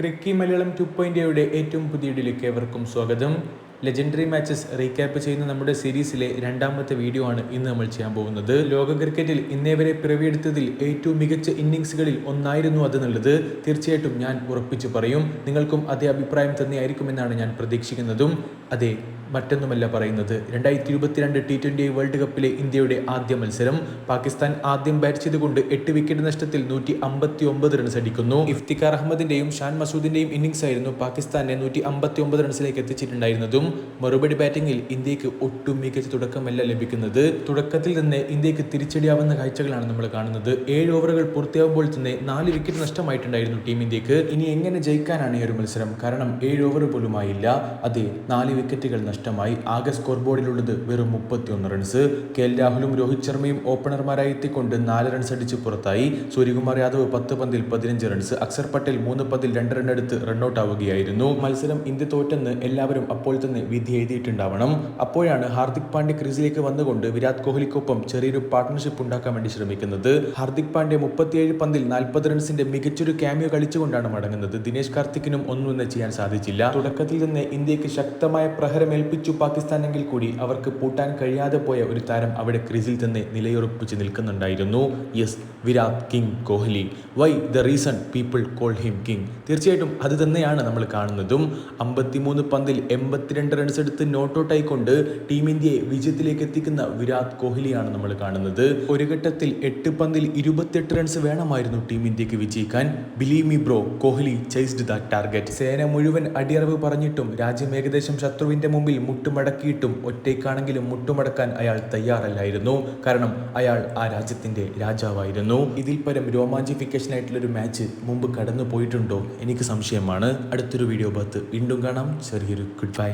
ക്രിക്കി Malayalam to പോയിന്റെയുടെ ഏറ്റവും പുതിയ ഏവർക്കും സ്വാഗതം. ലെജൻഡറി മാച്ചസ് റീക്യാപ്പ് ചെയ്യുന്ന നമ്മുടെ സീരീസിലെ രണ്ടാമത്തെ വീഡിയോ ആണ് ഇന്ന് നമ്മൾ ചെയ്യാൻ പോകുന്നത്. ലോക ക്രിക്കറ്റിൽ ഇന്നേ വരെ പിറവിയെടുത്തതിൽ ഏറ്റവും മികച്ച ഇന്നിങ്സുകളിൽ ഒന്നായിരുന്നു അത് എന്നുള്ളത് തീർച്ചയായിട്ടും ഞാൻ ഉറപ്പിച്ചു പറയും. നിങ്ങൾക്കും അതേ അഭിപ്രായം തന്നെയായിരിക്കുമെന്നാണ് ഞാൻ പ്രതീക്ഷിക്കുന്നതും. അതെ മറ്റൊന്നുമല്ല പറയുന്നത്. രണ്ടായിരത്തി ഇരുപത്തിരണ്ട് ടി ട്വന്റി വേൾഡ് കപ്പിലെ ഇന്ത്യയുടെ ആദ്യ മത്സരം പാകിസ്ഥാൻ ആദ്യം ബാറ്റ് ചെയ്തുകൊണ്ട് എട്ട് വിക്കറ്റ് നഷ്ടത്തിൽ നൂറ്റി അമ്പത്തി ഒമ്പത് റൺസ് അടിക്കുന്നു. ഇഫ്തിഖാർ അഹമ്മദിന്റെയും ഷാൻ മസൂദിന്റെയും ഇന്നിംഗ്സ് ആയിരുന്നു പാകിസ്ഥാനെ നൂറ്റി അമ്പത്തി ഒമ്പത് റൺസിലേക്ക് എത്തിച്ചിട്ടുണ്ടായിരുന്നതും. മറുപടി ബാറ്റിംഗിൽ ഇന്ത്യയ്ക്ക് ഒട്ടും മികച്ച തുടക്കമല്ല ലഭിക്കുന്നത്. തുടക്കത്തിൽ തന്നെ ഇന്ത്യയ്ക്ക് തിരിച്ചടിയാവുന്ന കാഴ്ചകളാണ് നമ്മൾ കാണുന്നത്. ഏഴ് ഓവറുകൾ പൂർത്തിയാകുമ്പോൾ തന്നെ നാല് വിക്കറ്റ് നഷ്ടമായിട്ടുണ്ടായിരുന്നു ടീം ഇന്ത്യയ്ക്ക്. ഇനി എങ്ങനെ ജയിക്കാനാണ് ഈ ഒരു മത്സരം? കാരണം ഏഴ് ഓവർ പോലുമായില്ല അതെ നാല് വിക്കറ്റുകൾ നഷ്ടമായി ആകെ സ്കോർ ബോർഡിലുള്ളത് വെറും മുപ്പത്തിയൊന്ന് റൺസ് കെ എൽ രാഹുലും രോഹിത് ശർമ്മയും ഓപ്പണർമാരായി എത്തിക്കൊണ്ട് നാല് റൺസ് അടിച്ച് പുറത്തായി. സൂര്യകുമാർ യാദവ് പത്ത് പന്തിൽ പതിനഞ്ച് റൺസ് അക്സർ പട്ടേൽ മൂന്ന് പന്തിൽ രണ്ട് റൺ എടുത്ത് റണ്ണൌട്ട് ആവുകയായിരുന്നു. മത്സരം ഇന്ത്യ തോറ്റെന്ന് എല്ലാവരും അപ്പോൾ തന്നെ വിധി എഴുതിയിട്ടുണ്ടാവണം. അപ്പോഴാണ് ഹാർദിക് പാണ്ഡ്യ ക്രീസിലേക്ക് വന്നുകൊണ്ട് വിരാട് കോഹ്ലിക്കൊപ്പം ചെറിയൊരു പാർട്ട്ണർഷിപ്പ് ഉണ്ടാക്കാൻ വേണ്ടി ശ്രമിക്കുന്നത്. ഹാർദിക് പാണ്ഡ്യ മുപ്പത്തിയേഴ് പന്തിൽ നാൽപ്പത് റൺസിന്റെ മികച്ചൊരു ക്യാമിയോ കളിച്ചുകൊണ്ടാണ് മടങ്ങുന്നത്. ദിനേശ് കാർത്തിക്കിനും ഒന്നും തന്നെ ചെയ്യാൻ സാധിച്ചില്ല. തുടക്കത്തിൽ തന്നെ ഇന്ത്യയ്ക്ക് ശക്തമായ പ്രഹരം ഏൽപ്പിച്ചു പാകിസ്ഥാനെങ്കിൽ കൂടി അവർക്ക് പൂട്ടാൻ കഴിയാതെ പോയ ഒരു താരം അവിടെ ക്രീസിൽ തന്നെ നിലയുറപ്പിച്ച് നിൽക്കുന്നുണ്ടായിരുന്നു. Yes Virat king Kohli. Why the reason people call him king. തീർച്ചയായിട്ടും അത് തന്നെയാണ് നമ്മൾ കാണുന്നതും. അമ്പത്തിമൂന്ന് പന്തിൽ എൺപത്തിരണ്ട് റൺസ് എടുത്ത് നോട്ട് ഔട്ട് ആയിക്കൊണ്ട് ടീം ഇന്ത്യയെ വിജയത്തിലേക്ക് എത്തിക്കുന്ന വിരാട് കോഹ്ലിയാണ് നമ്മൾ കാണുന്നത്. ഒരു ഘട്ടത്തിൽ എട്ട് പന്തിൽ ഇരുപത്തിയെട്ട് റൺസ് വേണമായിരുന്നു ടീം ഇന്ത്യയ്ക്ക് വിജയിക്കാൻ. Believe me bro Kohli chased the target സേന മുഴുവൻ അടിയറവ് പറഞ്ഞിട്ടും രാജ്യം ഏകദേശം ശത്രുവിന്റെ മുമ്പിൽ മുട്ടുമടക്കിയിട്ടും ഒറ്റയ്ക്കാണെങ്കിലും മുട്ടുമടക്കാൻ അയാൾ തയ്യാറല്ലായിരുന്നു. കാരണം അയാൾ ആ രാജ്യത്തിന്റെ രാജാവായിരുന്നു. ഇതിൽ പരം രോമാഞ്ചിഫിക്കേഷൻ ആയിട്ടുള്ള ഒരു മാച്ച് മുമ്പ് കടന്നു പോയിട്ടുണ്ടോ എനിക്ക് സംശയമാണ്. അടുത്തൊരു വീഡിയോ ഭാഗത്ത് വീണ്ടും കാണാം. ചെറിയൊരു ഗുഡ് ബൈ